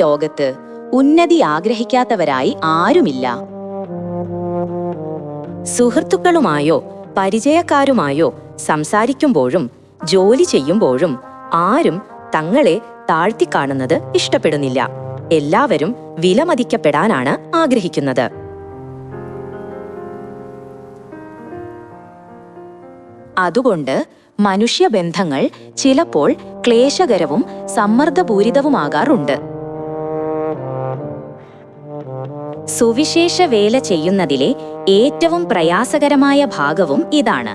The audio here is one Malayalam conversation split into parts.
ലോകത്ത് ഉന്നതി ആഗ്രഹിക്കാത്തവരായി ആരുമില്ല. സുഹൃത്തുക്കളുമായോ പരിചയക്കാരുമായോ സംസാരിക്കുമ്പോഴും ജോലി ചെയ്യുമ്പോഴും ആരും തങ്ങളെ താഴ്ത്തിക്കാണുന്നത് ഇഷ്ടപ്പെടുന്നില്ല. എല്ലാവരും വിലമതിക്കപ്പെടാനാണ് ആഗ്രഹിക്കുന്നത്. അതുകൊണ്ട് മനുഷ്യബന്ധങ്ങൾ ചിലപ്പോൾ ക്ലേശകരവും സമ്മർദ്ദപൂരിതവുമാകാറുണ്ട്. സുവിശേഷ വേല ചെയ്യുന്നതിലെ ഏറ്റവും പ്രയാസകരമായ ഭാഗവും ഇതാണ്.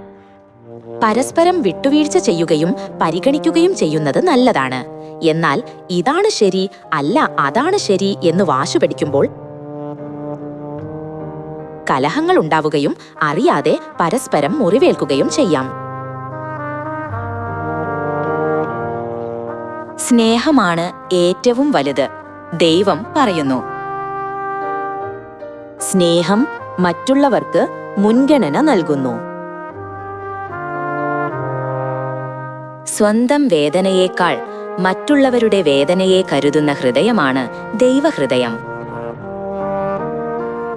പരസ്പരം വിട്ടുവീഴ്ച ചെയ്യുകയും പരിഗണിക്കുകയും ചെയ്യുന്നത് നല്ലതാണ്. എന്നാൽ ഇതാണ് ശരി അല്ല അതാണ് ശരി എന്ന് വാശുപിടിക്കുമ്പോൾ കലഹങ്ങൾ ഉണ്ടാവുകയും അറിയാതെ പരസ്പരം മുറിവേൽക്കുകയും ചെയ്യാം. സ്നേഹമാണ് ഏറ്റവും വലുത് ദൈവം പറയുന്നു. സ്നേഹം മറ്റുള്ളവർക്ക് മുൻഗണന നൽകുന്നു. സ്വന്തം വേദനയേക്കാൾ മറ്റുള്ളവരുടെ വേദനയെ കരുതുന്ന ഹൃദയമാണ് ദൈവഹൃദയം.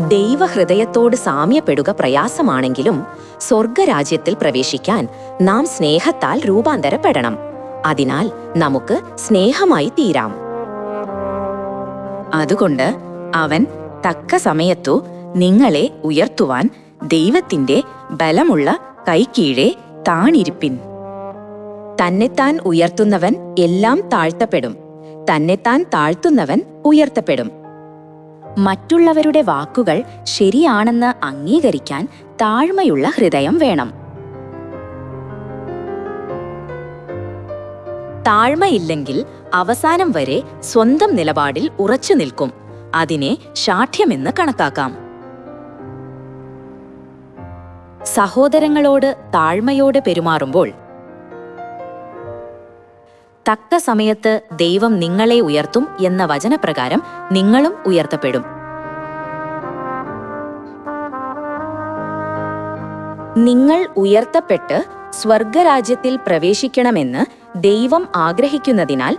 ദൈവഹൃദയത്തോട് സാമ്യപ്പെടുക പ്രയാസമാണെങ്കിലും സ്വർഗരാജ്യത്തിൽ പ്രവേശിക്കാൻ നാം സ്നേഹത്താൽ രൂപാന്തരപ്പെടണം. അതിനാൽ നമുക്ക് സ്നേഹമായി തീരാം. അതുകൊണ്ട് അവൻ തക്ക സമയത്തു നിങ്ങളെ ഉയർത്തുവാൻ ദൈവത്തിന്റെ ബലമുള്ള കൈക്കീഴെ താണിരിപ്പിൻ. തന്നെത്താൻ ഉയർത്തുന്നവൻ എല്ലാം താഴ്ത്തപ്പെടും. തന്നെത്താൻ താഴ്ത്തുന്നവൻ ഉയർത്തപ്പെടും. മറ്റുള്ളവരുടെ വാക്കുകൾ ശരിയാണെന്ന് അംഗീകരിക്കാൻ താഴ്മയുള്ള ഹൃദയം വേണം. താഴ്മയില്ലെങ്കിൽ അവസാനം വരെ സ്വന്തം നിലപാടിൽ ഉറച്ചു നിൽക്കും. അതിനെ ശാഠ്യമെന്ന് കണക്കാക്കാം. സഹോദരങ്ങളോട് താഴ്മയോടെ പെരുമാറുമ്പോൾ തക്ക സമയത്ത് ദൈവം നിങ്ങളെ ഉയർത്തും എന്ന വചനപ്രകാരം നിങ്ങളും ഉയർത്തപ്പെടും. നിങ്ങൾ ഉയർത്തപ്പെട്ട് സ്വർഗരാജ്യത്തിൽ പ്രവേശിക്കണമെന്ന് ദൈവം ആഗ്രഹിക്കുന്നതിനാൽ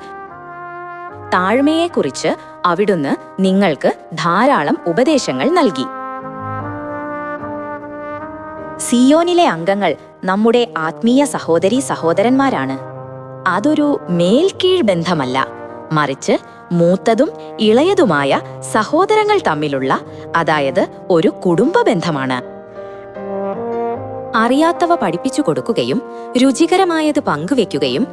താഴ്മയെക്കുറിച്ച് അവിടുന്ന് നിങ്ങൾക്ക് ധാരാളം ഉപദേശങ്ങൾ നൽകി. സിയോനിലെ അംഗങ്ങൾ നമ്മുടെ ആത്മീയ സഹോദരി സഹോദരന്മാരാണ്. അതൊരു മേൽക്കീഴ് ബന്ധമല്ല. മറിച്ച് മൂത്തതും ഇളയതുമായ സഹോദരങ്ങൾ തമ്മിലുള്ള അതായത് ഒരു കുടുംബ ബന്ധമാണ്. അറിയാത്തവ പഠിപ്പിച്ചു കൊടുക്കുകയും രുചികരമായത് പങ്കുവെക്കുകയും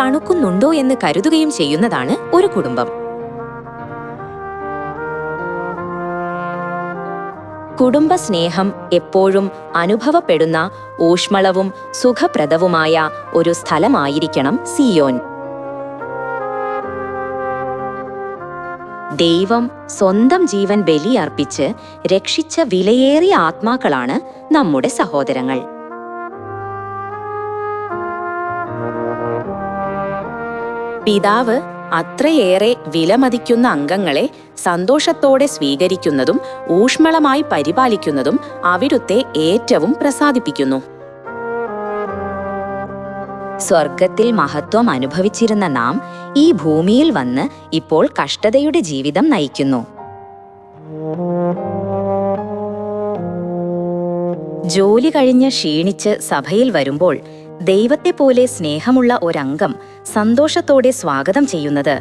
തണുക്കുന്നുണ്ടോ എന്ന് കരുതുകയും ചെയ്യുന്നതാണ് ഒരു കുടുംബം. കുടുംബസ്നേഹം എപ്പോഴും അനുഭവപ്പെടുന്ന ഊഷ്മളവും സുഖപ്രദവുമായ ഒരു സ്ഥലമായിരിക്കണം സിയോൻ. ദൈവം സ്വന്തം ജീവൻ ബലിയർപ്പിച്ച് രക്ഷിച്ച വിലയേറിയ ആത്മാക്കളാണ് നമ്മുടെ സഹോദരങ്ങൾ. പിതാവ് അത്രയേറെ വിലമതിക്കുന്ന അംഗങ്ങളെ സന്തോഷത്തോടെ സ്വീകരിക്കുന്നതും ഊഷ്മളമായി പരിപാലിക്കുന്നതും അവിടുത്തെ ഏറ്റവും പ്രസാദിപ്പിക്കുന്നു. സ്വർഗത്തിൽ മഹത്വം അനുഭവിച്ചിരുന്ന നാം ഈ ഭൂമിയിൽ വന്ന് ഇപ്പോൾ കഷ്ടതയുടെ ജീവിതം നയിക്കുന്നു. ജോലി കഴിഞ്ഞ് ക്ഷീണിച്ച് സഭയിൽ വരുമ്പോൾ ദൈവത്തെ പോലെ സ്നേഹമുള്ള ഒരംഗം സന്തോഷത്തോടെ സ്വാഗതം ചെയ്യുന്നത്.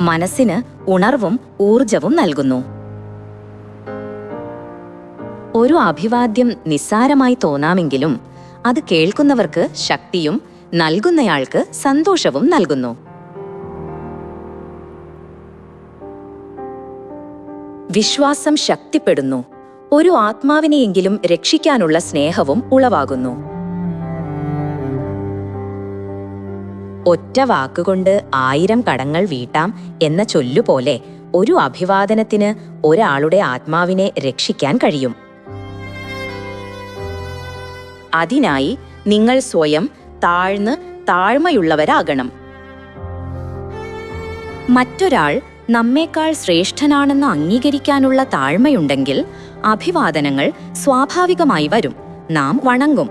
മനസ്സിന് ഉണർവും ഊർജവും നൽകുന്നു. ഒരു അഭിവാദ്യം നിസ്സാരമായി തോന്നാമെങ്കിലും അത് കേൾക്കുന്നവർക്ക് ശക്തിയും നൽകുന്നയാൾക്ക് സന്തോഷവും നൽകുന്നു. വിശ്വാസം ശക്തിപ്പെടുന്നു. ഒരു ആത്മാവിനെയെങ്കിലും രക്ഷിക്കാനുള്ള സ്നേഹവും ഉളവാകുന്നു. ഒറ്റ വാക്കുകൊണ്ട് ആയിരം കടങ്ങൾ വീട്ടാം എന്ന ചൊല്ലുപോലെ ഒരു അഭിവാദനത്തിന് ഒരാളുടെ ആത്മാവിനെ രക്ഷിക്കാൻ കഴിയും. അതിനായി നിങ്ങൾ സ്വയം താഴ്ന്ന് താഴ്മയുള്ളവരാകണം. മറ്റൊരാൾ നമ്മേക്കാൾ ശ്രേഷ്ഠനാണെന്ന് അംഗീകരിക്കാനുള്ള താഴ്മയുണ്ടെങ്കിൽ അഭിവാദനങ്ങൾ സ്വാഭാവികമായി വരും. നാം വണങ്ങും.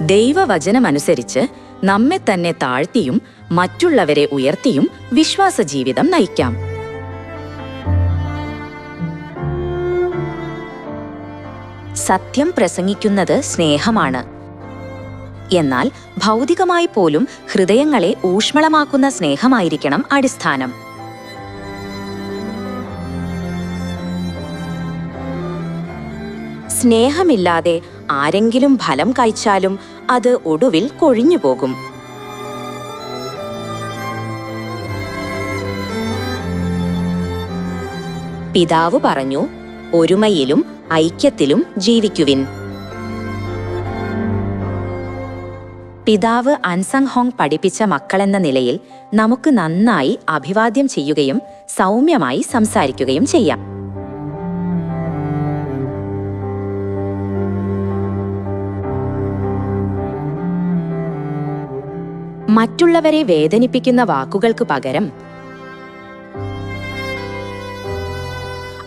ദൈവവചനമനുസരിച്ച് നമ്മെ തന്നെ താഴ്ത്തിയും മറ്റുള്ളവരെ ഉയർത്തിയും വിശ്വാസ ജീവിതം നയിക്കാം. സത്യം പ്രസംഗിക്കുന്നത് സ്നേഹമാണ്. എന്നാൽ ഭൗതികമായി പോലും ഹൃദയങ്ങളെ ഊഷ്മളമാക്കുന്ന സ്നേഹമായിരിക്കണം അടിസ്ഥാനം. സ്നേഹമില്ലാതെ ആരെങ്കിലും ഫലം കഴിച്ചാലും അത് ഒടുവിൽ കൊഴിഞ്ഞുപോകും പിതാവ് പറഞ്ഞു ഒരുമയിലും ഐക്യത്തിലും ജീവിക്കുവിൻ. പിതാവ് അൻസങ് ഹോങ് പഠിപ്പിച്ച മക്കളെന്ന നിലയിൽ നമുക്ക് നന്നായി അഭിവാദ്യം ചെയ്യുകയും സൗമ്യമായി സംസാരിക്കുകയും ചെയ്യാം. മറ്റുള്ളവരെ വേദനിപ്പിക്കുന്ന വാക്കുകൾക്ക് പകരം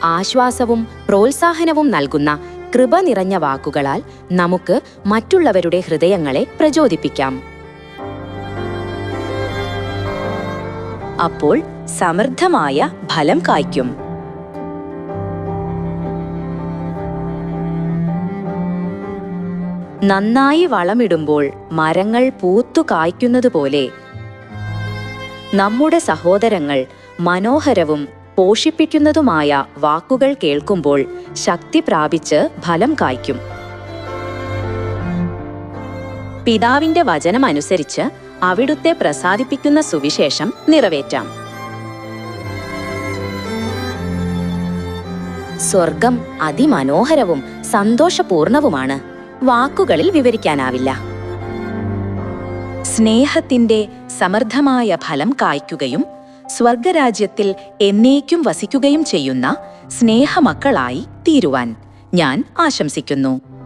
ആശ്വാസവും പ്രോത്സാഹനവും നൽകുന്ന കൃപ നിറഞ്ഞ വാക്കുകളാൽ നമുക്ക് മറ്റുള്ളവരുടെ ഹൃദയങ്ങളെ പ്രചോദിപ്പിക്കാം. അപ്പോൾ സമൃദ്ധമായ ഫലം കായ്ക്കും. നന്നായി വളമിടുമ്പോൾ മരങ്ങൾ പൂത്തു കായ്ക്കുന്നതുപോലെ നമ്മുടെ സഹോദരങ്ങൾ മനോഹരവും പോഷിപ്പിക്കുന്നതുമായ വാക്കുകൾ കേൾക്കുമ്പോൾ ശക്തി പ്രാപിച്ച് ഫലം കായ്ക്കും. പിതാവിന്റെ വചനമനുസരിച്ച് അവിടുത്തെ പ്രസാദിപ്പിക്കുന്ന സുവിശേഷം നിറവേറ്റാം. സ്വർഗം അതിമനോഹരവും സന്തോഷപൂർണവുമാണ്. വാക്കുകളിൽ വിവരിക്കാനാവില്ല. സ്നേഹത്തിന്റെ സമൃദ്ധമായ ഫലം കായ്ക്കുകയും സ്വർഗരാജ്യത്തിൽ എന്നേക്കും വസിക്കുകയും ചെയ്യുന്ന സ്നേഹമക്കളായി തീരുവാൻ ഞാൻ ആശംസിക്കുന്നു.